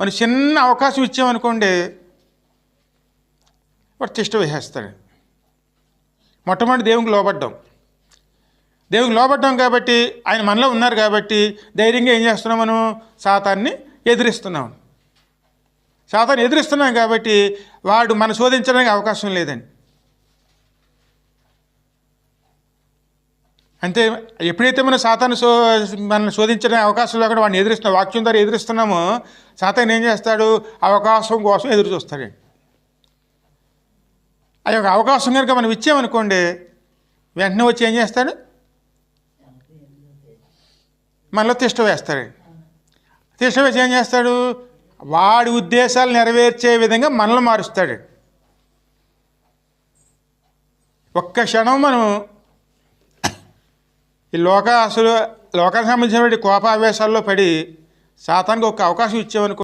మరి చిన్న అవకాశం ఇచ్చామనుకోండి వాడు తిష్ట వేసేస్తాడు. మొట్టమొదటి దేవునికి లోబడ్డాం. దేవునికి లోబడ్డాం కాబట్టి ఆయన మనలో ఉన్నారు కాబట్టి ధైర్యంగా ఏం చేస్తున్నాం మనం? శాతాన్ని ఎదిరిస్తున్నాం. శాతాన్ని ఎదిరిస్తున్నాం కాబట్టి వాడు మన శోధించడానికి అవకాశం లేదండి. అంతే ఎప్పుడైతే మనం సాతాను శో మనల్ని శోధించడానికి అవకాశం లేకుండా వాడిని ఎదురిస్తున్న వాక్యం ద్వారా ఎదురుస్తున్నాము సాతాను ఏం చేస్తాడు? అవకాశం కోసం ఎదురు చూస్తాడండి ఆ యొక్క అవకాశం కనుక మనం ఇచ్చామనుకోండి వెంటనే వచ్చి ఏం చేస్తాడు? మనలో తిష్ట వేస్తాడు. తిష్ట వేసి ఏం చేస్తాడు? వాడి ఉద్దేశాలు నెరవేర్చే విధంగా మనల్ని మారుస్తాడు. ఒక్క క్షణం మనం ఈ లోక అసలు లోకానికి సంబంధించినటువంటి కోపావేశాల్లో పడి శాతానికి ఒక అవకాశం ఇచ్చామనుకో